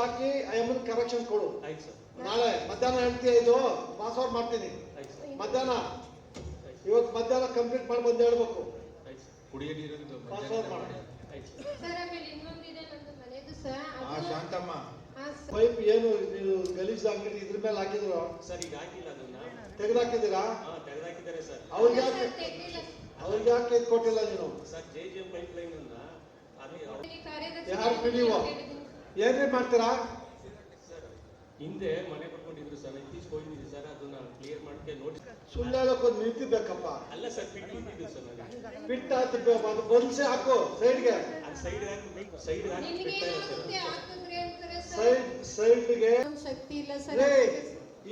ಹಾಕಿ ಐಎಮ್ಮನ್ correction ಕೊಡು. ಆಯ್ತು sir. ನಾಳೆ ಮಧ್ಯಾಹ್ನ ಹೇಳ್ತೀಯ ಇದು? ಪಾಸ್ವರ್ಡ್ ಮಾಡ್ತೀನಿ. ಆಯ್ತು ಸರ್. ಮಧ್ಯಾಹ್ನ? ಇವತ್ತು ಮಧ್ಯಾಹ್ನ ಕಂಪ್ಲೀಟ್ ಮಾಡಿ ಬಂದು ಹೇಳ್ಬೇಕು. ಆಯ್ತು ಸರ್. ಕುಡಿಯ ನೀರಿಂದು ಪಾಸ್ವರ್ಡ್ ಮಾಡಿ. ಆಯ್ತು ಸರ್. ಸರ್ ಆಮೇಲೆ ಇನ್ನೊಂದಿದೆ ನಂದು ಮನೆದು ಸರ್. ಆ ಶಾಂತಮ್ಮ. ಪೈಪ್ ಏನು ನೀವು ಗಲೀಜ್ ಹಾಕಿದ್ರೆ ಇದ್ರ ಮೇಲೆ ಹಾಕಿದ್ರು? ಸರ್ ಈಗ ಹಾಕಿಲ್ಲ ಅದನ್ನ. ತೆಗೆದಾಕಿದ್ದೀರಾ? ಹಾ ತೆಗೆದಾಕಿದ್ದಾರೆ ಸರ್. ಅವ್ರಿಗೆ ಯಾಕೆ. ಅವ್ರಿಗೆ ಯಾಕೆ ಇದು ಕೊಟ್ಟಿಲ್ಲ ನೀನು? Sir J J pipe line ಅನ್ನ ಅದು ಕಾರ್ಯದರ್ಶಿ ಯಾರು? ಏನ್ರಿ ಮಾಡ್ತೀರಾ? ಸರ್ ಹಿಂದೆ ಮನೆ ಕಟ್ಕೊಂಡಿದ್ರು ಸರ್ ಇತ್ತೀಚೆಗೆ ಹೋಗಿದ್ದೀನಿ ಸರ್ ಅದನ್ನ ಕ್ಲಿಯರ್ ಮಾಡಕ್ಕೆ ನೋಡಿ ಸುಳ್ಳು ಹೇಳಕ್ಕೊಂದು ನಿಂತಿದ್ದಕ್ಕಪ್ಪ. ಬೇಕಪ್ಪ ಅಲ್ಲ ಸರ್ ಬಿಟ್ಟು ನಿಂತಿದ್ದು ಸರ್ ನಾನು. ಬಿಟ್ಟು ಆತು ಅದು ಬದಲಿಸಿ ಹಾಕು ಸೈಡ್ಗೆ ಅದು ಸೈಡ್ ಹಾಕಿ ಸೈಡ್ ಹಾಕಿ ಸೈಡ್ ಸೈಡ್ಗೆ ಶಕ್ತಿ ಇಲ್ಲ ಸರ್.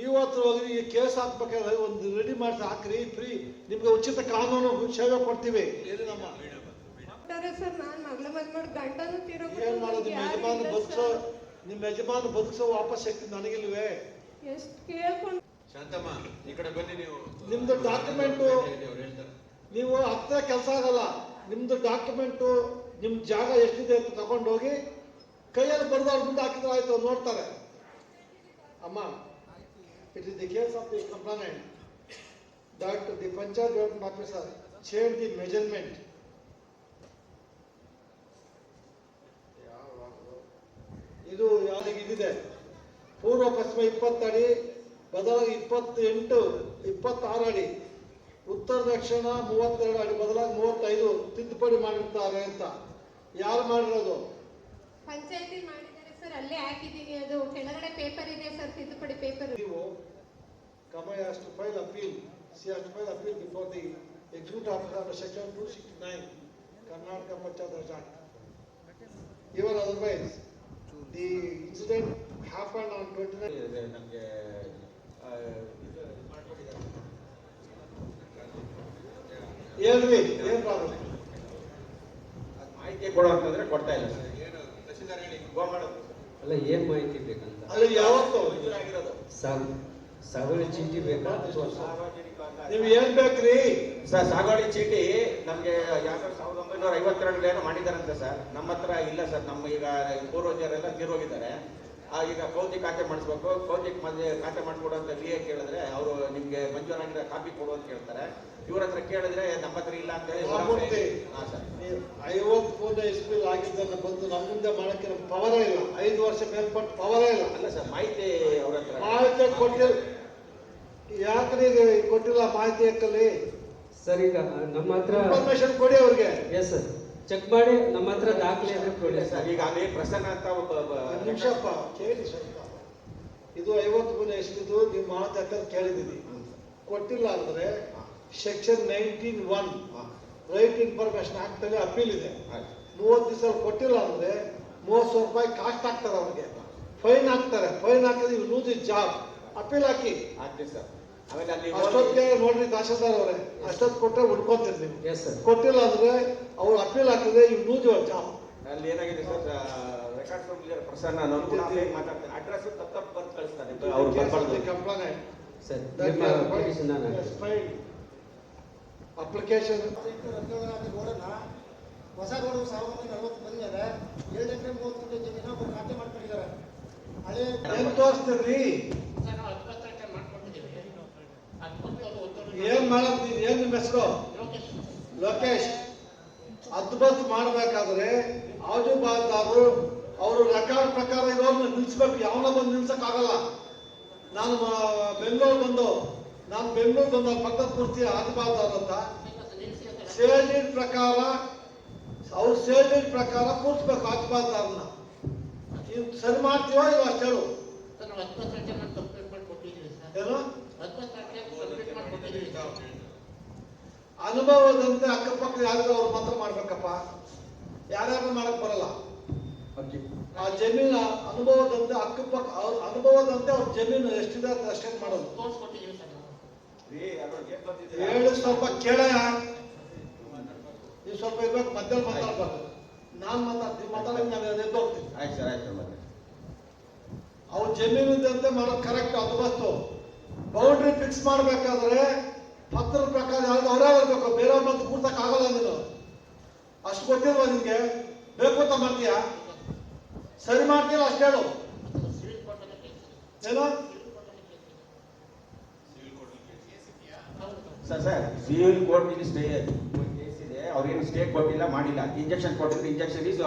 ಇವತ್ತು ಹೋಗಿ ಈ ಕೇಸ್ ಹಾಕ್ಬೇಕಾದ್ರೆ ಒಂದು ರೆಡಿ ಮಾಡಿ ಹಾಕ್ರಿ ಫ್ರೀ ನಿಮ್ಗೆ ಉಚಿತ ಕಾನೂನು ಸೇವೆ ಕೊಡ್ತೀವಿ. ಏನು ನಮ್ಮ ಡಾಕ್ಟರೇ ಸರ್ ನಾನ್ ಮಗಳ ಮದ್ ಮಾಡಿ ಗಂಡನು ಏನ್ ಮಾಡೋದು? ನಿಮ್ಮ ಯಜಮಾನ ಬದುಕ್ಸೋ ನಿಮ್ಮ ಯಜಮಾನ ಬದುಕ್ಸೋ ವಾಪಸ್ ಶಕ್ತಿ ನನಗಿಲ್ವೇ? ಎಷ್ಟು ಕೇಳ್ಕೊಂಡು ಶಾಂತಮ್ಮ ಈ ಕಡೆ ಬನ್ನಿ ನೀವು. ನಿಮ್ದು document- ಅವ್ರು ಹೇಳ್ತಾರೆ. ನೀವು ಹತ್ರ ಕೆಲಸ ಆಗಲ್ಲ. ನಿಮ್ದು ಡಾಕ್ಯುಮೆಂಟು ನಿಮ್ ಜಾಗ ಎಷ್ಟಿದೆ ಅಂತ ತಗೊಂಡೋಗಿ ಕೈಯಲ್ಲಿ ಬರೆದು ಅವ್ರ ಮುಂದೆ ಹಾಕಿದ್ರೆ ಆಯ್ತು ಅವ್ರು ನೋಡ್ತಾರೆ. ಅಮ್ಮ it is the case of the complaint that the panchayat development officer change the measurement ಇದು ಯಾರಿಗೆ ಇದಿದೆ ಪೂರ್ವ ಪಶ್ಚಿಮ ಇಪ್ಪತ್ತಡಿ ಬದಲಾಗಿ ಇಪ್ಪತ್ತೆಂಟು ಇಪ್ಪತ್ತಾರು ಅಡಿ ಉತ್ತರ ದಕ್ಷಿಣ ಮೂವತ್ತೆರಡು ಅಡಿ ಬದಲಾಗಿ ಮೂವತ್ತೈದು ತಿದ್ದುಪಡಿ ಮಾಡಿರ್ತಾರೆ ಅಂತ. ಯಾರು ಮಾಡಿರೋದು? ಪಂಚಾಯತಿ ಮಾಡಿದ್ದಾರೆ ಸರ್ ಅಲ್ಲೇ ಹಾಕಿದ್ದೀನಿ ಅದು ಕೆಳಗಡೆ ಪೇಪರ್ ಇದೆ ಸರ್ ತಿದ್ದುಪಡಿ ಪೇಪರ್ ನೀವು ಕಮಯ ಅಷ್ಟು ಫೈಲ್ ಅಪೀಲ್ ಸಿ ಅಷ್ಟು file appeal before the before the executive section under section nine Karnataka panchayat Panchayat Raj Act. Otherwise, the incident happened on twenty-nine. ನಮ್ಗೆ ಹೇಳ್ರಿ ಏನು ಪ್ರಾಬ್ಲಮ್ ಅದ್ ಮಾಹಿತಿ ಕೊಡೋ ಅಂತಂದ್ರೆ ಕೊಡ್ತಾ ಇಲ್ಲ ಸರ್. ಏನು ತಹಸೀಲ್ದಾರ್ ಹೇಳಿ ಗೋ ಮಾಡೋದು ಅಲ್ಲ ಏನ್ ಮಾಹಿತಿ ಬೇಕಂತ? ಅಲ್ಲಿ ಯಾವತ್ತು? ಆಗಿರೋದು ಸರ್ ಸಾಗುವಳಿ ಚೀಟಿ ಬೇಕಾ? ನೀವು ಸಾರ್ವಜನಿಕ ಅಂತ- ನೀವ್ ಏನ್ ಬೇಕ್ರಿ ಸರ್ ಸಾಗುವಳಿ ಚೀಟಿ ನಮ್ಗೆ ಯಾವ್ದು ಸಾವಿರದ ಐವತ್ತೆರಡು ಏನೋ ಮಾಡಿದಾರಂತೆ ಸರ್ ನಮ್ಮ ಹತ್ರ ಇಲ್ಲ ಸರ್ ನಮ್ಮ ಈಗ ಪೂರ್ವಜರೆಲ್ಲ ತೀರೋಗಿದ್ದಾರೆ. ಈಗ ಕೌತಿ ಖಾತೆ ಮಾಡಿಸ್ಬೇಕು. ಕೌತಿ ಮಧ್ಯೆ ಖಾತೆ ಮಾಡಿಕೊಡು ಅಂತ ಬಿ ಎ ಕೇಳಿದ್ರೆ ಅವರು ನಿಮಗೆ ಮಂಜೂರಾಗಿರೋ ಕಾಪಿ ಕೊಡು ಅಂತ ಕೇಳ್ತಾರೆ. ಇವ್ರ ಹತ್ರ ಕೇಳಿದ್ರೆ ನಮ್ಮ ಹತ್ರ ಇಲ್ಲ ಅಂತ ಹೇಳಿ. ಹಾ ಸರ್ ಐವತ್ತು ಮೂರನೇ ಇಸ್ವಿಲ್ ಆಗಿದ್ದನ್ನ ಬಂದು ನಮ್ಮಿಂದ ಮುಂದೆ ಮಾಡಕ್ಕೆ ನಮ್ಗೆ ಪವರೇ ಇಲ್ಲ. ಐದು ವರ್ಷ ಮೇಲ್ಪಟ್ಟು ಪವರೇ ಇಲ್ಲ. ಅಲ್ಲ ಸರ್ ಮಾಹಿತಿ ಅವ್ರ ಹತ್ರ. ಮಾಹಿತಿ ಕೊಟ್ಟಿಲ್ಲ. ಯಾಕ್ರಿ ಕೊಟ್ಟಿಲ್ಲ ಮಾಹಿತಿ ಯಾಕಲ್ಲಿ ಸರ್ ಈಗ ನಮ್ಮ ಹತ್ರ ಇನ್ಫಾರ್ಮೇಶನ್ ಕೊಡಿ ಅವ್ರಿಗೆ. ಎಸ್ ಸರ್ ಚೆಕ್ ಮಾಡಿ ನಮ್ಮ ಹತ್ರ ದಾಖಲೆ ಅಂದ್ರೆ ಕೊಡಿ. ಸರ್ ಈಗ ಅದೇ ಪ್ರಸನ್ನ ಅಂತ ನಿಮಿಷಪ್ಪ ಕೇಳಿ ಸ್ವಲ್ಪ. ಇದು ಐವತ್ತು ಗುಣ ಎಷ್ಟಿದ್ದು ನೀವು ಮಾತಾಡ್ತಾರೆ ಕೇಳಿದೀನಿ ಕೊಟ್ಟಿಲ್ಲ ಅಂದ್ರೆ section nineteen one right information act appeal ಇದೆ. ಮೂವತ್ತು ದಿವಸ ಕೊಟ್ಟಿಲ್ಲ ಅಂದ್ರೆ ಮೂವತ್ತು ಸಾವಿರ ರೂಪಾಯಿ ಕಾಸ್ಟ್ ಆಗ್ತದೆ ಅವ್ರಿಗೆ. ಫೈನ್ ಹಾಕ್ತಾರೆ ಫೈನ್ ಹಾಕಿದ್ರೆ ಲೂಸ್ ಇಸ್ ಜಾಬ್ ಅಪೀಲ್ ಹಾಕಿ. ಆಗ್ತೀವಿ ಸರ್ ಆಮೇಲೆ ಅಲ್ಲಿ ಅಷ್ಟೊತ್ತಿಗೆ ನೋಡ್ರಿ ತಹಶೀಲ್ದಾರ್ ಅವರೇ ಅಷ್ಟೊತ್ತು ಕೊಟ್ಟರೆ ಉಳ್ಕೊಂತೀರಿ ನೀವು. ಎಸ್ ಸರ್ ಕೊಟ್ಟಿಲ್ಲ ಅಂದ್ರೆ ಅವ್ರು ಅಪೀಲ್ ಆಗ್ತದೆ ಇವ್ ಲೂಸ್ ಯುವರ್ ಜಾಬ್ ಅಲ್ಲಿ ಏನಾಗಿದೆ ಸರ್ ರೆಕಾರ್ಡ್ ರೂಮ್ ಪ್ರಸನ್ನ ನಾನು ಮಾತಾಡ್ತೀನಿ. ಅಡ್ರೆಸ್ ತಪ್ಪ ತಪ್ಪು ಬರ್ದು ಕಳಿಸ್ತಾರೆ. ಅವ್ರು ಬರ್ಬಾರ್ದು ಕಂಪ್ಲೇಂಟ್ ಸರ್ ಅಪ್ಲಿಕೇಶನ್ ಹೊಸ ರೋಡು ಸಾವಿರದ ನಲವತ್ತು ಬಂದಿದೆ. ಏಳು ಎಕರೆ ಮೂವತ್ತು ಗುಂಟೆ ಜಮೀನ ಖಾತೆ ಮಾಡ್ಕೊಂಡಿದ್ದಾರೆ. ಹಳೆ ತೋರಿಸ್ತೀರಿ? ಏನ್ ಮಾಡಕ್ ನೀನ್? ಏನ್ ನಿಮ್ಮ ಹೆಸರು? ಲೋಕೇಶ್. ಅದ್ಭುತ ಮಾಡ್ಬೇಕಾದ್ರೆ ಆಜು ಬಾಲ್ದಾರರು ಅವರು ರೆಕಾರ್ಡ್ ಪ್ರಕಾರ ಇರೋರ್ನ ನಿಲ್ಸ್ಬೇಕು. ಯಾವನ ಬಂದು ನಿಲ್ಸಕ್ ಆಗಲ್ಲ ನಾನು ಬೆಂಗಳೂರು ಬಂದು ನಾನು ಬೆಂಗಳೂರು ಬಂದ ಪಕ್ಕದ ಕೂರ್ತಿ ಆಜು ಅಂತ. ಸೇಜಿನ ಪ್ರಕಾರ ಅವ್ರ ಸೇಜಿನ ಪ್ರಕಾರ ಕೂರ್ಸ್ಬೇಕು ಆಜು ನೀವು ಸರಿ ಮಾಡ್ತೀವೋ ಇಲ್ಲ ಅಷ್ಟು ಹೇಳು ಏನು? ಅನುಭವದಂತೆ ಅಕ್ಕಪಕ್ಕ ಯಾರಿಗೂ ಅವ್ರು ಮಾತ್ರ ಮಾಡ್ಬೇಕಪ್ಪ. ಯಾರ್ಯಾರು ಮಾಡಕ್ ಬರಲ್ಲ. ಆ ಜಮೀನ ಅನುಭವದಂತೆ ಅಕ್ಕಪಕ್ಕ ಅವ್ರ ಅನುಭವದಂತೆ ಅವ್ರ ಜಮೀನು ಎಷ್ಟಿದೆ ಅಂತ ಅಷ್ಟೇ ಮಾಡೋದು. ಹೇಳು ಸ್ವಲ್ಪ ಕೇಳಯ್ಯ ನೀವು ಸ್ವಲ್ಪ ಇರ್ಬೇಕು ಮಧ್ಯಾಹ್ನ ಮಾತಾಡ್ಬಾರ್ದು ನಾನ್ ಮಾತಾಡ್ತೀನಿ ಮಾತಾಡಕ್ಕೆ ನಾನು ಎದ್ದು ಹೋಗ್ತೀನಿ. ಆಯ್ತು ಸರ್ ಆಯ್ತು ಅವ್ರ ಜಮೀನು ಇದ್ದಂತೆ ಮಾಡೋದು ಕರೆಕ್ಟ್ ಅದು ಬಸ್ತು ಬೌಂಡ್ರಿ ಫಿಕ್ಸ್ ಮಾಡಬೇಕಾದ್ರೆ ಪತ್ರದ ಪ್ರಕಾರ ಯಾವ್ದು ಅವರೇ ಬರ್ಬೇಕು ಬೇರೆಯವ್ರ ಬಂದು ಆಗಲ್ಲ ನೀನು ಅಷ್ಟು ಗೊತ್ತಿಲ್ವ ನಿಮ್ಗೆ? ಬೇಕು ಅಂತ ಮಾಡ್ತೀಯಾ? ಸರಿ ಮಾಡ್ತೀಯಲ್ಲ ಅಷ್ಟು ಹೇಳು. ಏನೋ? ಸರ್ ಸರ್ ಸಿವಿಲ್ ಕೋರ್ಟ್ ಇಲ್ಲಿ ಸ್ಟೇ ಕೇಸ್ ಇದೆ. ಅವ್ರೇನು ಸ್ಟೇ ಕೊಟ್ಟಿಲ್ಲ ಮಾಡಿಲ್ಲ. ಇಂಜೆಕ್ಷನ್ ಕೊಟ್ಟಿದ್ರೆ injunction is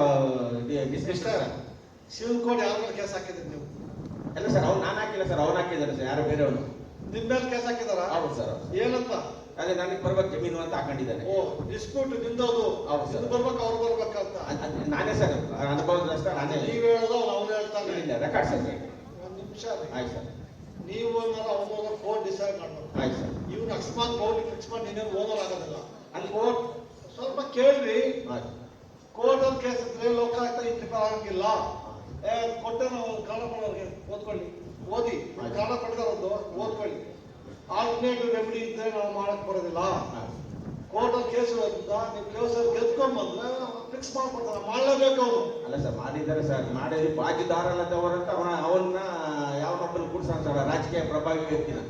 dismiss sir civil court ಯಾರ ಮೇಲೆ ಕೇಸ್ ಹಾಕಿದ್ರಿ ನೀವು? ಅಲ್ಲ ಸರ್ ಅವ್ನು ನಾನು ಹಾಕಿಲ್ಲ ಸರ್. ಅವ್ನು ಹಾಕಿದ್ದಾರೆ ಸರ್. ಯಾರು ಬೇರೆಯವನು ನಿಮ್ ಮೇಲೆ ಕೇಸ್ ಹಾಕಿದಾರ? ಹೌದು ಸರ್ ಏನಂತ? ಅದೇ ನನಗೆ ಬರ್ಬೇಕು ಜಮೀನು ಅಂತ ಹಾಕೊಂಡಿದ್ದಾನೆ. ಓ ಡಿಸ್ಪ್ಯೂಟ್ ನಿಂದೋದು. ಹೌದು ಸರ್. ಬರ್ಬೇಕು ಅವ್ರು ಬರ್ಬೇಕಂತ. ನಾನೇ ಸರ್ ಅನುಭವದಷ್ಟ ನಾನೇ ನೀವು ಹೇಳೋದು ಅವ್ನು ಹೇಳ್ತಾನೆ. ಇಲ್ಲ ರೆಕಾರ್ಡ್ ಸರ್ ಒಂದು ನಿಮಿಷ ಆಯ್ತು ಸರ್. ನೀವು ಓನರ್ ಅವ್ನು ಕೋರ್ಟ್ ಡಿಸೈಡ್ ಮಾಡ್ಬೇಕು. ಆಯ್ತು ಸರ್. ಇವ್ನು ಅಕಸ್ಮಾತ್ ಕೋರ್ಟ್ ಫಿಕ್ಸ್ ಮಾಡಿ ನೀನೇನು ಓನರ್ ಆಗೋದಿಲ್ಲ. ಅಲ್ಲಿ ಕೋರ್ಟ್ ಸ್ವಲ್ಪ ಕೇಳ್ರಿ. ಕೋರ್ಟ್ ಅಲ್ಲಿ ಕೇಸ್ ಇದ್ರೆ ಲೋಕಾಯುಕ್ತ ಇಂಟಿಫರ್ ಆಗಂಗಿಲ್ಲ. ಏ ಕೊಟ್ಟೆ ನಾವು ಕಾಲ ಮಾಡೋರಿಗೆ ಓದ್ಕೊಳ್ಳಿ. ಓದಿ ಕಾಲ ಪಡೆದ ಪಡೆದವರದ್ದು ಓದ್ಕೊಳ್ಳಿ. ಆಲ್ಟರ್ನೇಟಿವ್ ರೆಮಿಡಿ ಇದ್ರೆ ನಾವು ಮಾಡಕ್ ಬರೋದಿಲ್ಲ. ಆಯ್ತು. ಕೋರ್ಟ್ ಅಲ್ಲಿ ಕೇಸ್ ಇರೋದ್ರಿಂದ ನೀವು ಕೇಸ್ ಗೆದ್ಕೊಂಡ್ ಬಂದ್ರೆ ಫಿಕ್ಸ್ ಮಾಡ್ಕೊಡ್ತಾರೆ. ಮಾಡ್ಲೇಬೇಕು ಅವನು ಅಲ್ಲ ಸರ್ ಮಾಡಿದ್ದಾರೆ ಸರ್. ಮಾಡಿ ಬಾಜಿದಾರಲ್ಲದವರು ಅಂತ ಅವನ ಅವನ್ನ ಯಾವ ಕೂಡ್ಸಾನ ಸರ್? ರಾಜಕೀಯ ಪ್ರಭಾವಿ ವ್ಯಕ್ತಿನ.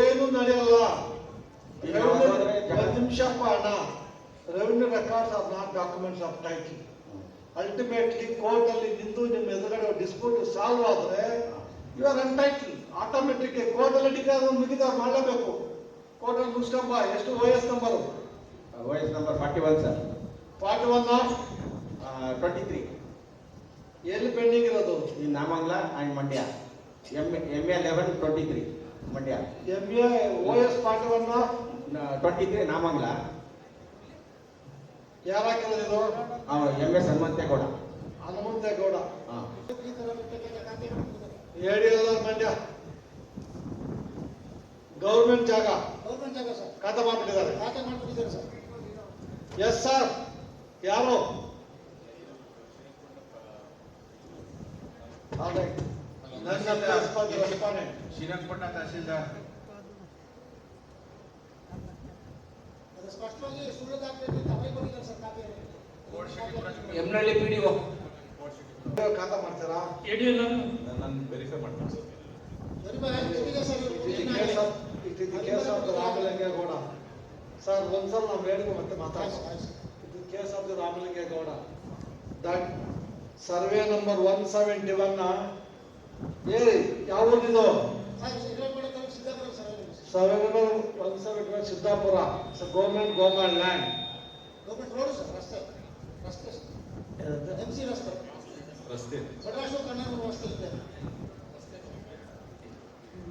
ಏನು ನಡೆಯಲ್ಲ. ನಿಮಿಷ ಹಣ ಅಣ್ಣ. Revenue records of non documents of title ultimately court ಅಲ್ಲಿ ನಿಂದು ನಿಮ್ಮ ಎದುರುಗಡೆ ಡಿಸ್ಪ್ಯೂಟ್ ಸಾಲ್ವ್ ಆದ್ರೆ you are entitle automatic court ಅಲ್ಲಿ ಡಿಕ್ಲೇರ್ ಮುಗಿದ ಮಾಡಲೇಬೇಕು. ಕೋರ್ಟ್ ಅಲ್ಲಿ ಮುಗಿಸ್ಕೊಂಬ ಎಷ್ಟು ಓ ಎಸ್ ನಂಬರ್ ವಯಸ್ number forty one sir forty one twenty three ಎಲ್ಲಿ ಪೆಂಡಿಂಗ್ ಇರೋದು? ಈ Nagamangala and Mandya. M M A eleven twenty three Mandya. M A O S forty one twenty three Nagamangala. ಯಾರು ಹಾಕಿರೋದು M S Hanumanthegowda. Hanumanthegowda. ಹಾಂ ಈ ಥರ ಬಿಟ್ಟಕ್ಕೆ ಖಾತೆ ಮಾಡ್ತಿದ್ದಾರೆ ಹೇಳಿ ಅಲ್ಲ ಮಂಡ್ಯ ಗೌರ್ಮೆಂಟ್ ಜಾಗ ಗೌರ್ಮೆಂಟ್ ಜಾಗ ಸರ್ ಖಾತೆ ಮಾಡ್ಬಿಟ್ಟಿದ್ದಾರೆ ಖಾತೆ ಮಾಡ್ಬಿಟ್ಟಿದ್ದಾರೆ ಸರ್ ಎಸ್ ಸರ್ ಯಾರು Alright. ನನ್ನ ರೆಸ್ಪಾಂಡೆಂಟ್ ಶ್ರೀರಂಗಪಟ್ಟಣ ತಹಸೀಲ್ದಾರ್ ಅದು ಸ್ಪಷ್ಟವಾಗಿ ಸುಳ್ಳು ದಾಖಲೆ ತಮಗೆ ಕೊಟ್ಟಿದ್ದಾರೆ ಸರ್ ಖಾತೆಯಲ್ಲಿ ಎಮ್ನಳ್ಳಿ ಪಿ ಡಿ ಒ ಖಾತಾ ಮಾಡ್ತೀರಾ? ನಾನು ವೆರಿಫೈ ಮಾಡ್ತೀನಿ sir. Sir is case of of Gowda. Sir ಒಂದ್ಸಲ ನಾವು ಹೇಳಿದ್ವಿ ಮತ್ತೆ ಮಾತಾಡ್ತೀವಿ ಇದು case of the Ramalingegowda that survey number one seventy one ಏ ಯಾವ ಊರಿದು? Sir survey number one seventy one Siddapura. Government government land government road sir ರಸ್ತೆ. ರಸ್ತೆ ಎಂ ಸಿ ರಸ್ತೆ.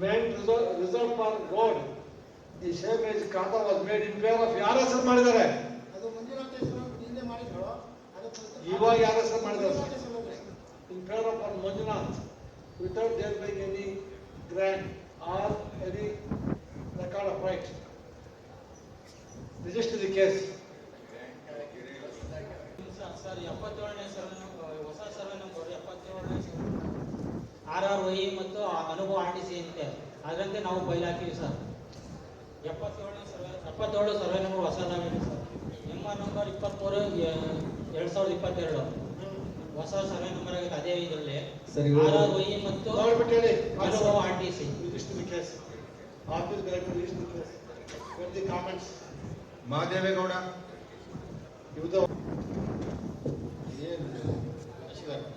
Main reserve all gold the share may ಕಾಂಡಾ ವಾತ್ made ಇನ್ಫ್ಯಾ walk ಯಾರು ಹೆಸ್ರು ಮಾಡಿದ್ದಾರೆ. ಅದು ಮಂದಿರ ಮಾಡಿ ಹೇಳೋದ್ ಇವಾಗ ಯಾರು ಹೆಸರು ಮಾಡಿದ್ದಾರೆ. In fail of Manjunath without there bike any grand are any the call of right register the case ಎಂಬತ್ತೇಳನೇ sir R R Y ಮತ್ತು ಅನುಭವ ಆರ್ ಟಿ ಸಿ ಅಂತೆ. ಅದರಂತೆ ನಾವು ಫೈಲ್ ಹಾಕಿವಿ ಸರ್. ಎಪ್ಪತ್ತೇಳು ಸರ್ವೆ ಎಪ್ಪತ್ತೇಳು ಸರ್ವೆ ನಂಬರ್ ಹೊಸದಾಗಿದೆ ಸರ್. ಎಂ ಆರ್ ನಂಬರ್ ಇಪ್ಪತ್ತ್ಮೂರು ಎರಡು ಸಾವಿರದ ಇಪ್ಪತ್ತೆರಡು. ಹೊಸ ಸರ್ವೆ ನಂಬರ್ ಆಗಿದೆ ಅದೇ ಇದರಲ್ಲಿ ಸರಿ, ಆರ್ ಆರ್ ವೈ ಮತ್ತು. ಅನುಭವ R T C Register comments Mahadevegowda. Office director register the case. Get the comments. Mahadevegowda ಇವ್ದು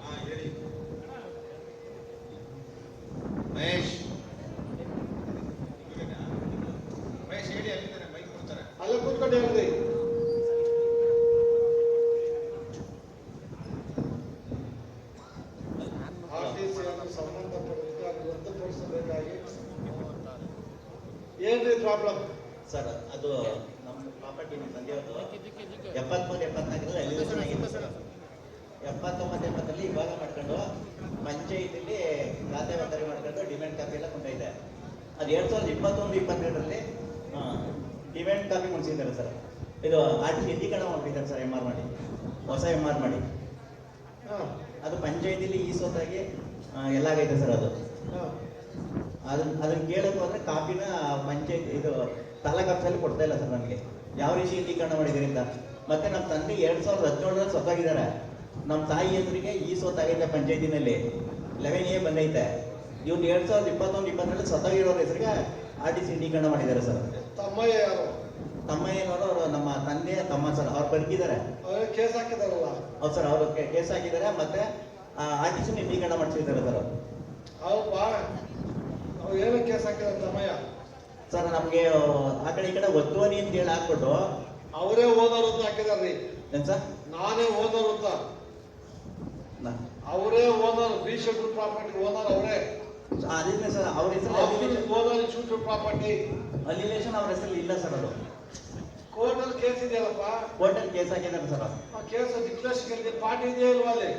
ಹಾ ಹೇಳಿ ಮಹೇಶ್ ಮಹೇಶ್ ಹೇಳಿ ಅಲ್ಲಿಂದ ಮೈಕ್ ಕೊಡ್ತಾರೆ ಅಲ್ಲೇ ಕೂತ್ಕೊಂಡು ಹೇಳ್ರಿ ಆರ್ಟಿಸಿ ಸಂಬಂಧಪಟ್ಟ ಗೊತ್ತುಪಡಿಸಬೇಕಾಗಿ ಏನ್ರಿ ಪ್ರಾಬ್ಲಮ್ ಸರ್ ಅದು ನಮ್ಮ ಪ್ರಾಪರ್ಟಿ ತಂದೆಯವ್ರದ್ದು ಎಪ್ಪತ್ಮೂರು ಎಪ್ಪತ್ನಾಲ್ಕರಲ್ಲಿ ಎಲಿವೇಶನ್ ಆಗಿತ್ತು ಸರ್ ಎಪ್ಪತ್ತೊಂಬತ್ತು ಎಪ್ಪತ್ತರಲ್ಲಿ ಇವಾಗ ಮಾಡ್ಕೊಂಡು ಪಂಚಾಯತಿಲಿ ಖಾತೆ ಒತ್ತರಿ ಮಾಡ್ಕೊಂಡು ಡಿಮ್ಯಾಂಡ್ ಕಾಪಿ ಎಲ್ಲ ಕೊಂಡೈತೆ ಅದು ಎರಡು ಸಾವಿರದ ಇಪ್ಪತ್ತೊಂದು ಇಪ್ಪತ್ತೆರಡರಲ್ಲಿ ಇವೆಂಟ್ ಕಾಪಿ ಮುಗಿಸಿದ್ದಾರೆ ಸರ್. ಇದು ಆರ್ ಟಿ ಹಿಂದೀಕರಣ ಮಾಡ್ಬಿಟ್ಟಿದ್ದಾರೆ ಸರ್ ಎಂ ಆರ್ ಮಾಡಿ? ಹೊಸ ಎಂ ಆರ್ ಮಾಡಿ? ಅದು ಪಂಚಾಯತಿಲಿ ಈ ಸೊತ್ತಾಗಿ ಎಲ್ಲಾಗೈತೆ ಸರ್ ಅದು. ಅದನ್ನ ಅದನ್ನ ಕೇಳೋದು ಹೋದ್ರೆ ಕಾಪಿನ ಪಂಚಾಯತ್ ಇದು ತಾಲೂಕ್ ಆಫೀಸಲ್ಲಿ ಕೊಡ್ತಾ ಇಲ್ಲ ಸರ್ ನನಗೆ ಯಾವ ರೀತಿ ಇಂಡೀಕರಣ ಮಾಡಿದ್ದೀರಿ ಅಂತ. ಮತ್ತೆ ನಮ್ಮ ತಂದೆ ಎರಡ್ ಸಾವಿರದ ಹದಿನೇಳರಲ್ಲಿ ಸೊತ್ತಾಗಿದ್ದಾರೆ. ನಮ್ಮ ತಾಯಿ ಎದುರಿಗೆ ಈ ಸೊತ್ತಾಗೈತೆ ಪಂಚಾಯತಿನಲ್ಲಿ. ಲೆವೆನ್ ಎ ಬಂದೈತೆ. ಇವ್ನು ಎರಡ್ ಸಾವಿರದ ಇಪ್ಪತ್ತೊಂದು ಇಪ್ಪತ್ತರಲ್ಲಿ ಇರೋರ ಹೆಸರಿಗೆ ಆರ್ ಟಿ ಸಿ ಇಂಡೀಕರಣ ಮಾಡಿದ್ದಾರೆ ಸರ್. ತಮ್ಮಯ್ಯ ಯಾರು? ತಮ್ಮ ಏನವರು ಅವರು ನಮ್ಮ ತಂದೆ ತಮ್ಮ ಸರ್ ಅವ್ರು ಬದುಕಿದ್ದಾರೆ ಅವ್ರಿಗೆ ಕೇಸ್ ಹಾಕಿದಾರಲ್ಲ? ಹೌದು ಸರ್ ಅವರು ಕೇಸ್ ಹಾಕಿದ್ದಾರೆ ಮತ್ತೆ ಆರ್ ಟಿ ಸಿ ಇಂಡೀಕರಣ ಮಾಡಿಸಿದ್ದಾರೆ ಸರ್ ಅವ್ರು. ಕೇಸ್ ಹಾಕಿದ್ದಾರೆ ಸಮಯ ಸರ್ ನಮಗೆ ಆ ಕಡೆ ಈ ಕಡೆ ಒತ್ತುವನಿ ಅಂತ ಹೇಳಿ ಹಾಕ್ಬಿಟ್ಟು. ಅವರೇ ಓದೋರು ಅಂತ ಹಾಕಿದಾರ್ರಿ. ಏನ್ ಸರ್? ನಾನೇ ಓದೋರು ಅಂತ. ಅವರೇ owner B schedule property owner ಅವರೇ. ಅದಿಲ್ಲ ಸರ್ ಅವ್ರ ಹೆಸರು ಹೋಗೋದು ಚೂಟು ಪ್ರಾಪರ್ಟಿ ಅಲಿವೇಶನ್ ಅವ್ರ ಹೆಸರಲ್ಲಿ ಇಲ್ಲ ಸರ್ ಅದು. ಕೋರ್ಟ್ ಅಲ್ಲಿ ಕೇಸ್ ಇದೆಯಲ್ಲಪ್ಪ? ಕೋರ್ಟಲ್ಲಿ ಕೇಸ್ ಹಾಕಿದ್ದಾರೆ ಸರ್ ಆ ಕೇಸ್ ಡಿಕ್ಲೇಷನ್ ಪಾರ್ಟಿ ಇದೆಯಾ ಇಲ್ವಾ ಅಲ್ಲಿ?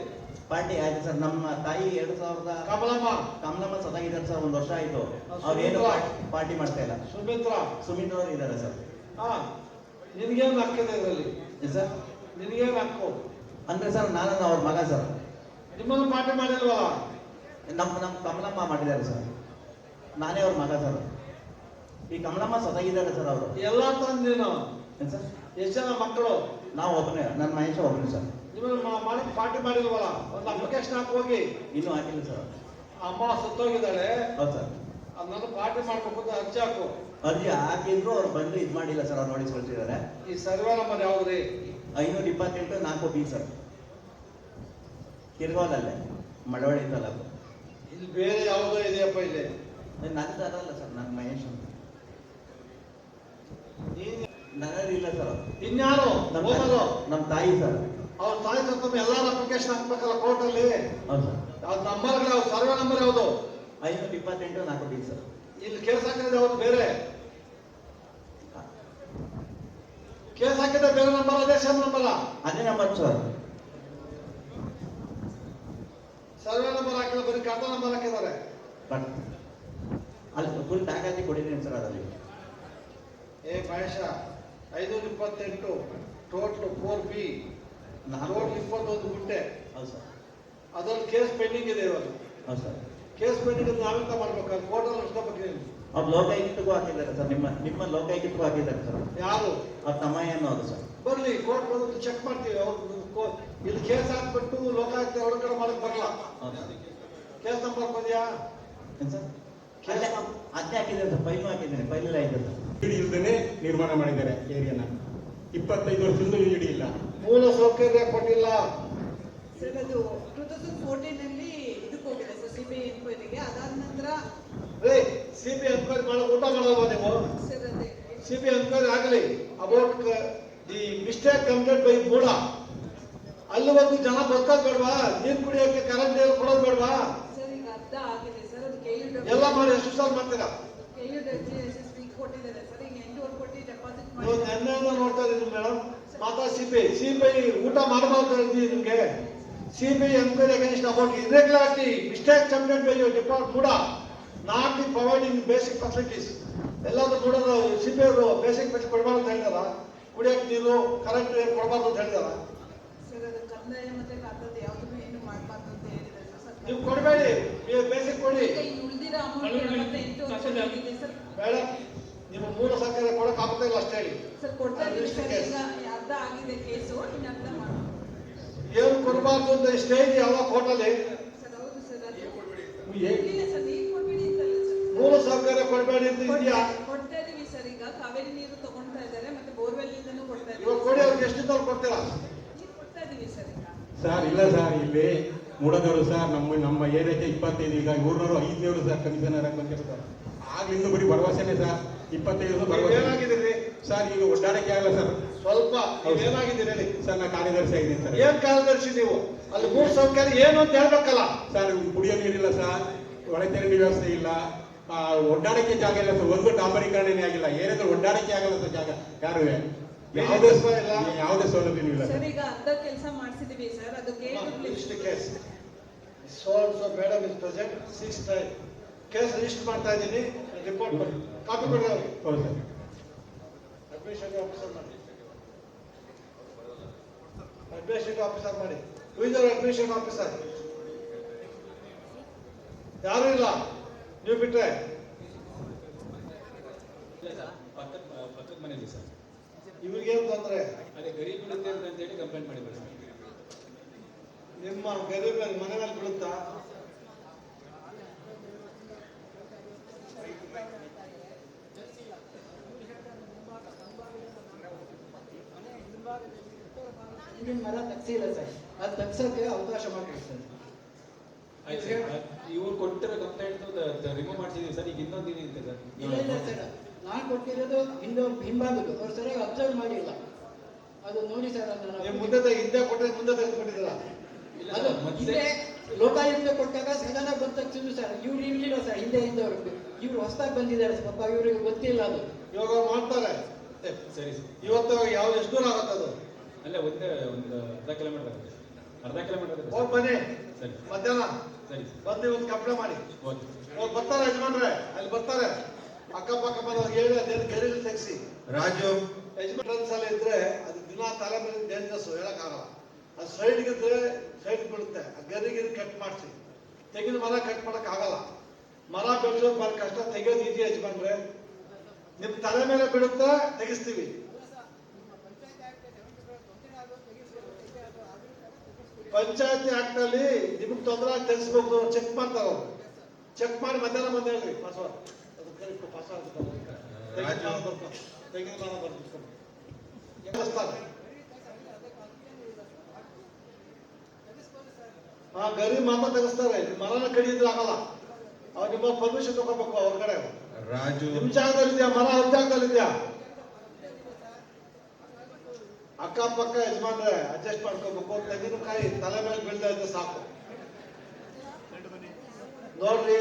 ಪಾರ್ಟಿ ಆಯ್ತು ಸರ್. ನಮ್ಮ ತಾಯಿ ಎರಡು ಸಾವಿರದ ಕಮಲಮ್ಮ. ಕಮಲಮ್ಮ ಸದಾಗಿದ್ದಾರೆ ಸರ್. ಒಂದು ವರ್ಷ ಆಯ್ತು. ಅವ್ರೇನು. ಪಾರ್ಟಿ ಮಾಡ್ತಾ ಇಲ್ಲ. ಸುಮಿತ್ರಾ. ಸುಮಿತ್ರ ಅವರು ಇದ್ದಾರೆ ಸರ್. ಹಾ. ನಿನ್ಗೇನ್ ಹಕ್ಕಿದೆ ಇದರಲ್ಲಿ? ಸರ್? ನಿನ್ಗೇನ್ ಹಕ್ಕು? ಅಂದ್ರೆ ಸರ್ ನಾನು ಅವ್ರ ಮಗ ಸರ್. ನಿಮ್ಮನ್ನು ಪಾರ್ಟಿ ಮಾಡಿಲ್ವಲ್ಲ ನಮ್ಮ ನಮ್ಮ ಕಮಲಮ್ಮ ಮಾಡಿದ್ದಾರೆ ಸರ್. ನಾನೇ ಅವ್ರ ಮಗ ಸರ್. ಈ ಕಮಲಮ್ಮ ಸದಾಗಿದ್ದಾರೆ ಸರ್ ಅವರು. ಎಲ್ಲ ತಂದೆ ಏನ್ ಸರ್? ಎಷ್ಟು ಜನ ಮಕ್ಕಳು? ನಾವು ಒಬ್ಬನೇ ನನ್ನ ಮಹೇಶ ಒಬ್ಬನೇ ಸರ್. ಮಾಡಿ ಪಾರ್ಟಿ ಮಾಡಿಲ್ವಲ್ಲ? ಒಂದು ಅಪ್ಲಿಕೇಶನ್ ಹಾಕಿ ಹೋಗಿ. ಇನ್ನೂ ಹಾಕಿಲ್ಲ ಸರ್. ಅಮ್ಮ ಸತ್ತೋಗಿದ್ದಾಳೆ ಹೌದು ಸರ್. ಅದನ್ನ ಪಾರ್ಟಿ ಮಾಡ್ಬೇಕು ಅರ್ಜಿ ಹಾಕು. ಅರ್ಜಿ ಹಾಕಿದ್ರು ಅವ್ರು ಬಂದು ಇದು ಮಾಡಿಲ್ಲ ಸರ್ ಅವ್ರು ನೋಡಿಸ್ಕೊಳ್ತಿದ್ದಾರೆ ಈ ಸರ್ವೆ ನಂಬರ್ ಯಾವ್ದ್ರಿ? ಐನೂರ ಇಪ್ಪತ್ತೆಂಟು ನಾಲ್ಕು ಬಿ ಸರ್. ಕಿರ್ಗೋದಲ್ಲೇ ಮಳವಳ್ಳಿ ತಾಲೂಕು. ಇಲ್ಲಿ ಬೇರೆ ಯಾವುದೋ ಇದೆಯಪ್ಪ ಇಲ್ಲಿ? ನಂದು ಅದಲ್ಲ ಸರ್ ನನ್ನ ಮಹೇಶ್ ಅಂತ. ನೀನ್ ಸರ್ ಇನ್ಯಾರು? ನಮ್ಮ ನಮ್ಮ ತಾಯಿ ಸರ್. ಅವ್ರ ತಾಯಿ ಸತ್ತಮ್ಮ ಎಲ್ಲಾರು ಅಪ್ಲಿಕೇಶನ್ ಹಾಕ್ಬೇಕಲ್ಲ ಕೋರ್ಟ್ ಅಲ್ಲಿ? ಹೌದು ಸರ್. ಅವ್ರ ನಂಬರ್ಗಳು ಯಾವ್ದು? ಸರ್ವೆ ನಂಬರ್ ಯಾವುದು? ಐನೂರ ಇಪ್ಪತ್ತೆಂಟು ನಾಲ್ಕು ಬಿ ಸರ್. ಇಲ್ಲಿ ಕೇಸ್ ಹಾಕಿದ್ರೆ ಯಾವ್ದು ಬೇರೆ? ಕೇಸ್ ಹಾಕಿದ್ರೆ ಬೇರೆ ನಂಬರ್ ಅದೇ ಸೇಮ್ ನಂಬರ್ ಅದೇ ನಂಬರ್ ಸರ್. ಸರ್ವೆ ನಂಬರ್ ಹಾಕಿಲ್ಲ ಬರೀ ಖಾತಾ ನಂಬರ್ ಹಾಕಿದ್ದಾರೆ. ಬಟ್ ಅಲ್ಲಿ ಫುಲ್ ದಾಖಲಾತಿ ಕೊಟ್ಟಿದ್ದೀನಿ ಸರ್ ಅದರಲ್ಲಿ. ಏ ಮಹೇಶ ಐನೂರ ಇಪ್ಪತ್ತೆಂಟು ಟೋಟಲ್ ಫೋರ್ ಬಿ ಟೋಟಲ್ ಇಪ್ಪತ್ತೊಂದು ಗುಂಟೆ. ಹೌದು ಸರ್ ಅದ್ರಲ್ಲಿ ಕೇಸ್ ಪೆಂಡಿಂಗ್ ಇದೆ ಇವಾಗ. ಹೌದು ಸರ್ ಕೇಸ್ ಪೆಂಡಿಂಗ್ ನಾವೆಂತ ಮಾಡ್ಬೇಕು? ಅಲ್ಲಿ ಕೋರ್ಟಲ್ಲಿ ನೀನು ಅವ್ರು ಲೋಕಾಯುಕ್ತಕ್ಕೂ ಹಾಕಿದ್ದಾರೆ ಸರ್ ನಿಮ್ಮ ನಿಮ್ಮ ಲೋಕಾಯುಕ್ತಕ್ಕೂ ಹಾಕಿದ್ದಾರೆ ಸರ್ ಯಾರು? ಅವ್ರ ಏನು ಅದು ಸರ್ ಬರಲಿ ಕೋರ್ಟ್ ಬಂದು ಚೆಕ್ ಮಾಡ್ತೀವಿ ಅವ್ರು ಇಲ್ಲಿ ಕೇಸ್ ಹಾಕ್ಬಿಟ್ಟು ಲೋಕಾಯುಕ್ತ ಒಳಗಡೆ ಮಾಡಕ್ ಬರಲ್ಲ. ಕೇಸ್ ನಂಬರ್ ಬಂದ್ಯಾ? ಹಾಕಿದ್ದಾರೆ ಫೈಲ್ ಫೈಲು ಹಾಕಿದ್ದೀನಿ ಇಡಿ ಇಲ್ದೇನೆ ನಿರ್ಮಾಣ ಮಾಡಿದ್ದಾರೆ ಏರಿಯಾನ. ಇಪ್ಪತ್ತೈದು ವರ್ಷದಿಂದ ಇಡಿ ಇಲ್ಲ. ಮೂಲ ಸೌಕರ್ಯ ಕೊಟ್ಟಿಲ್ಲ. ಸರ್ ಅದು ಟೂ ತೌಸಂಡ್ ಫೋರ್ಟೀನ್ ಅಲ್ಲಿ ಇದಕ್ಕೆ ಹೋಗಿದೆ ಸರ್ ಸಿ ಬಿ ಐ ಎನ್ಕ್ವೈರಿಗೆ ಅದಾದ ನಂತರ ಸಿ ಬಿ ಎನ್ಕ್ವೈರಿ ಮಾಡೋ ಊಟ ಮಾಡಲ್ವಾ ನೀವು? ಸಿ ಬಿ ಎನ್ಕ್ವೈರಿ ಆಗಲಿ. About the mistake committed by MUDA ಅಲ್ಲಿವರೆಗೂ ಜನ ಬದುಕೋದ್ ಬೇಡವಾ? ನೀರ್ ಕುಡಿಯೋಕೆ ಕರೆಂಟ್ ನೀರು ಕೊಡೋದು ಬೇಡವಾ? ಎಲ್ಲ ಮಾಡಿ ಎಷ್ಟು ಸಾಲ ಮಾಡ್ತೀರಾ? ನೆನ್ನೆಯಿಂದ ನೋಡ್ತಾ ಇದ್ದೀನಿ ಮೇಡಮ್ ಮಾತಾ ಊಟ ಮಾಡಬಾರ್ದು ಇದ್ದೀನಿ ನಿಮಗೆ. Enquiry against about mistake committed by your department MUDA not providing basic facilities ಎಲ್ಲಾದ್ರೂ ನೋಡೋದು ಸಿ ಬಿ ಅವರು ಬೇಸಿಕ್ ಫೆಸಿಲಿಟಿ ಕೊಡಬಾರ್ದು ಅಂತ ಹೇಳಿದಾರ? ಕುಡಿಯಕ್ಕೆ ನೀರು ಕರೆಂಟ್ ನೀರು ಕೊಡಬಾರ್ದು ಅಂತ ಹೇಳಿದಾರ? ಕಂದಾಯ ಮತ್ತೆ ಯಾವುದನ್ನು ಏನು ಮಾಡಬಾರ್ದು ಅಂತ ಹೇಳಿದ್ದಾರೆ. ಸರ್ ನೀವು ಕೊಡಬೇಡಿ ನೀವು ಬೇಸಿಕ್ ಕೊಡಿ. ಉಳಿದಿರೋ ಅಮೌಂಟ್ ಮತ್ತೆ ಆಗಿದೆ ಸರ್ ಬೇಡ. ನಿಮ್ಮ ಮೂಲ ಸರ್ಕಾರ ಕೊಡಕ್ ಆಗುತ್ತಾ ಇಲ್ಲ ಅಷ್ಟೇ ಹೇಳಿ. ಸರ್ ಕೊಡ್ತಾ ಇದ್ದೀವಿ ಸರ್. ಈಗ ಅರ್ಧ ಆಗಿದೆ ಕೇಸು ಇನ್ನು ಅರ್ಧ ಮಾಡಿ ಏನು ಕೊಡಬಾರ್ದು ಅಂತ ಸ್ಟೇಜ್ ಯಾವ ಕೋರ್ಟಲ್ಲಿ. ಸರ್ ಹೌದು ಸರ್ ಇಲ್ಲ ಸರ್ ಕೊಡ್ಬೇಡಿ ಅಂತಲ್ಲ ಸರ್. ಮೂಲ ಸೌಕರ್ಯ ಕೊಡಬೇಡಿ ಅಂತ ಇದೆಯಾ ಕೊಡ್ತಾ- ಇದೀವಿ ಸರ್. ಈಗ ಕಾವೇರಿ ನೀರು ತಗೊಂತಾ ಇದ್ದಾರೆ ಮತ್ತೆ ಬೋರ್ವೆಲ್ ಇಂದನೂ ಕೊಡ್ತಾ ಇವಾಗ ಇದೀವಿ ಕೊಡಿ ಅವ್ರಿಗೆ ಎಷ್ಟು ಕೊಡ್ತೀರಾ? ನೀರು ಕೊಡ್ತಾ ಇದೀವಿ ಸರ್. ಸರ್ ಇಲ್ಲ ಸರ್ ಇಲ್ಲಿ ಮೂಡದವರು ಸರ್ ನಮ್ಮ ನಮ್ಮ ಏರಿಯಾಕ್ಕೆ ಇಪ್ಪತ್ತೈದು ಈಗ ಮೂರ್ನೂರು ಐದ್ನೂರು ಸರ್ ಕಮಿಷನರ್ ಆಗಿ ಬಂದಿರೋ ಸರ್ ಆಗ್ಲಿಂದ ಬರೀ ಭರವಸೆನೆ ಸರ್ ಇಪ್ಪತ್ತೈದು ಭರವಸೆ. ಸರ್ ಈಗ ಒಡ್ಡಾಡಕ್ಕೆ ಆಗಲ್ಲ ಸರ್. ಸ್ವಲ್ಪ ಏನಾಗಿದ್ದೀರಿ ಸರ್ ನಾ ಕಾರ್ಯದರ್ಶಿ ಆಗಿದ್ದೀನಿ ಸರ್. ಏನ್ ಕಾರ್ಯದರ್ಶಿ ನೀವು? ಅಲ್ಲಿ ಮೂರು ಸೌಕರ್ಯ ಏನು ಅಂತ ಹೇಳ್ಬೇಕಲ್ಲ? ಸರ್ ಕುಡಿಯೋ ನೀರಿಲ್ಲ ಸರ್ ಒಳಚರಂಡಿ ವ್ಯವಸ್ಥೆ ಇಲ್ಲ. ಒಡ್ಡಾಡಕ್ಕೆ ಜಾಗ ಇಲ್ಲ ಸರ್ ಒಂದು ಡಾಂಬರೀಕರಣನೇ ಆಗಿಲ್ಲ. ಏನಾದ್ರೂ ಒಡ್ಡಾಡಕ್ಕೆ ಆಗಲ್ಲ ಸರ್ ಜಾಗ. ಯಾರು? ಯಾವುದೇ ಇಲ್ಲ. ಯಾವುದೇ ಸೌಲಭ್ಯನೂ ಇಲ್ಲ ಸರ್ ಈಗ ಅರ್ಧ ಕೆಲಸ ಮಾಡಿಸಿದೀವಿ ಸರ್ ಅದು case so so madam is present six time case register ಮಾಡ್ತಾ ಇದ್ದೀನಿ ರಿಪೋರ್ಟ್ ಕೊಡಿ. ಕಾಪಿ ಕೊಡಿ ಅವ್ರಿಗೆ. ಹೌದು ಸರ್. ಅಡ್ಮಿನಿಸ್ಟ್ರೇಟಿವ್ ಆಫೀಸರ್ ಮಾಡಿ. ಅಡ್ಮಿನಿಸ್ಟ್ರೇಟಿವ್ ಆಫೀಸರ್ ಮಾಡಿ. ವಿಜಯ್ ಅಡ್ಮಿನಿಸ್ಟ್ರೇಟಿವ್ ಆಫೀಸರ್ ಯಾರು ಇಲ್ಲ. ನೀವು ಬಿಟ್ರೆ. ಪಕ್ಕದ ಪಕ್ಕದ ಮನೆಯಲ್ಲಿ ಸರ್. ಇವ್ರಿಗೇನು ತೊಂದರೆ? ಅದೇ ಗರೀಬ್ ಬೀಳುತ್ತೆ ಅಂತ ಹೇಳಿ ಕಂಪ್ಲೇಂಟ್ ಮಾಡಿ ಬರ್ತಾರೆ ನಿಮ್ಮ ಗರೀಬ್ ಮನೆ ಮೇಲೆ ಬೀಳುತ್ತಾ? ಈಗಿನ ಮರ ತಗ್ಸಿಲ್ಲ ಸರ್. ಅದು ತಗ್ಸೋಕ್ಕೆ ಅವಕಾಶ ಮಾಡಿ ಸರ್. ಇವ್ರು ಕೊಟ್ಟಿರೋ ಕಂಪ್ಲೇಂಟ್ ರಿಮೂವ್ ಮಾಡ್ತಿದೀವಿ ಸರ್ ಈಗ ಇನ್ನೊಂದು ಏನಿದೆ ಸರ್. ನಾನು ಕೊಟ್ಟಿರೋದು ಹಿಂದೆ ಹಿಂಬಾಗದು ಅವ್ರು ಸರಿಯಾಗಿ ಅಬ್ಸರ್ವ್ ಮಾಡಿಲ್ಲ. ಅದು ನೋಡಿ ಸರ್ ಮುಂದೆ ಹಿಂದೆ ಕೊಟ್ಟರೆ ಮುಂದೆ ತೆಗೆದುಕೊಂಡಿದ್ದೀರಾ ಇಲ್ಲ ಅದು ಹಿಂದೆ ಲೋಕಾಯುಕ್ತ ಕೊಟ್ಟಾಗ ಸದನ ಬಂದ ತಕ್ಷಣ ಸರ್. ಇವ್ರು ಇರ್ಲಿಲ್ಲ ಸರ್ ಹಿಂದೆ ಹಿಂದೆ ಅವ್ರಿಗೆ ಇವ್ರು ಹೊಸದಾಗಿ ಬಂದಿದ್ದಾರೆ ಸರ್. ಪಾಪ ಇವ್ರಿಗೆ ಗೊತ್ತಿಲ್ಲ ಅದು. ಯೋಗ ಮಾಡ್ತಾರೆ. ಸರಿ ಸರ್. ಇವತ್ತು ಯಾವ ಎಷ್ಟು ದೂರ ಆಗುತ್ತೆ ಅದು? ಅಲ್ಲೇ ಒಂದೇ ಒಂದು ಅರ್ಧ ಕಿಲೋಮೀಟರ್ ಆಗುತ್ತೆ ಅರ್ಧ ಕಿಲೋಮೀಟರ್ ಹೋಗಿ ಬನ್ನಿ. ಸರಿ. ಮಧ್ಯಾಹ್ನ. ಸರಿ ಬಂದು ಒಂದು ಕಂಪ್ಲೇಂಟ್ ಮಾಡಿ. ಓಕೆ ಅವ್ರು ಬರ್ತಾರೆ ಯಜಮಾನ್ರೆ. ಅಲ್ಲಿ ಬರ್ತಾರೆ. ಅಕ್ಕಪಕ್ಕ ಮನೆಯವ್ರಿಗೆ ಹೇಳಿ ಅದೇನು ಗೆರೆಗಳು ತೆಗಿಸಿ. ರಾಜು. ಯಜಮಾನ್ ಸಲ ಇದ್ರೆ ಅದು ದಿನ ತಲೆ ಮೇಲೆ ಡೇಂಜರಸ್ ಹೇಳಕ್ಕಾಗಲ್ಲ ಆ ಸೈಡ್ ಇದ್ರೆ ಸೈಡ್ ಬೀಳುತ್ತೆ. ಆ ಗರಿ ಗಿರಿ ಕಟ್ ಮಾಡಿಸಿ. ತೆಂಗಿನ ಮರ ಕಟ್ ಮಾಡಕ್ ಆಗಲ್ಲ. ಮರ ಬೆಳೆಸೋದು ಭಾಳ ಕಷ್ಟ. ತೆಗೆಯೋದು ಈಜಿ ಯಜಮಾನ್ರೆ. ನಿಮ್ ತಲೆ ಮೇಲೆ ಬೀಳುತ್ತೆ ತೆಗಿಸ್ತೀವಿ. ಪಂಚಾಯತಿ ಆಕ್ಟ್ ಅಲ್ಲಿ ನಿಮ್ಗೆ ತೊಂದರೆ ತೆಗಿಸ್ಬೇಕು. ಚೆಕ್ ಮಾಡ್ತಾರ ಚೆಕ್ ಮಾಡಿ ಮಧ್ಯಾಹ್ನ ಬಂದ ಹೇಳ್ರಿ ಪಾಸ್ವರ್ಡ್ ಅದು ಕರೆಕ್ಟ್ ಪಾಸ್ವರ್ಡ್ ತೆಗೆದು ಮರ ಬರ್ತಿಸ್ಕೊಂಡು ತೆಗಿಸ್ತಾರೆ. ಆ ಗರಿ ಮಾತ್ರ ತೆಗಿಸ್ತಾರೆ ಮರನ ಕಡಿಯಿದ್ರೆ ಆಗಲ್ಲ. ಅವ್ರು ನಿಮ್ಮ ಪರ್ಮಿಷನ್ ತಗೋಬೇಕು ಹೊರಗಡೆ ರಾಜು. ನಿಮ್ ಜಾಗದಲ್ಲಿದ್ಯಾ? ಮರ ಅವ್ರ ಜಾಗದಲ್ಲಿದ್ಯಾ? ಅಕ್ಕಪಕ್ಕ ಯಜಮಾನ್ರೆ ಅಡ್ಜಸ್ಟ್ ಮಾಡ್ಕೋಬೇಕು. ತೆಂಗಿನಕಾಯಿ ತಲೆ ಮೇಲೆ ಬೀಳ್ತಾ ಇದ್ರೆ ಸಾಕು. ನೋಡ್ರಿ.